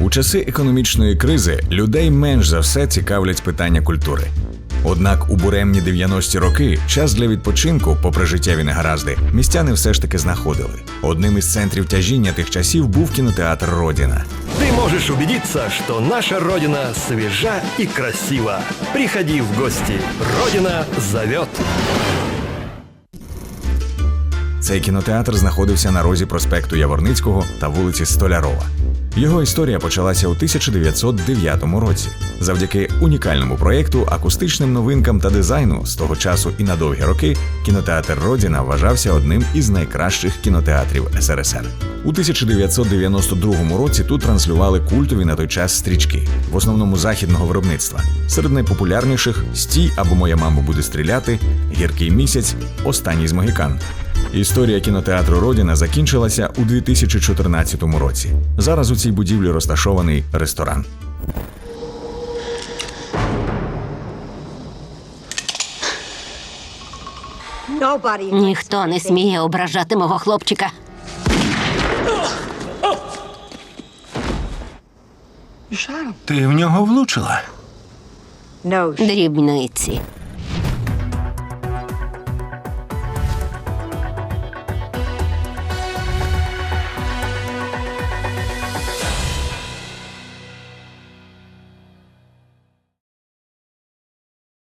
У часи економічної кризи людей менш за все цікавлять питання культури. Однак у буремні 90-ті роки час для відпочинку, попри життєві негаразди, містяни все ж таки знаходили. Одним із центрів тяжіння тих часів був кінотеатр Родина. Ты можешь убедиться, что наша Родина свежа и красива. Приходи в гости. Родина зовет. Цей кінотеатр знаходився на розі проспекту Яворницького та вулиці Столярова. Його історія почалася у 1909 році. Завдяки унікальному проєкту, акустичним новинкам та дизайну з того часу і на довгі роки кінотеатр Родіна вважався одним із найкращих кінотеатрів СРСР. У 1992 році тут транслювали культові на той час стрічки, в основному західного виробництва. Серед найпопулярніших Стій або Моя мама буде стріляти, Гіркий місяць, Останній з Могікан. Історія кінотеатру Родіна закінчилася у 2014 році. Зараз у цій будівлі розташований ресторан. Ніхто не сміє ображати мого хлопчика. Ти в нього влучила. Дрібниці.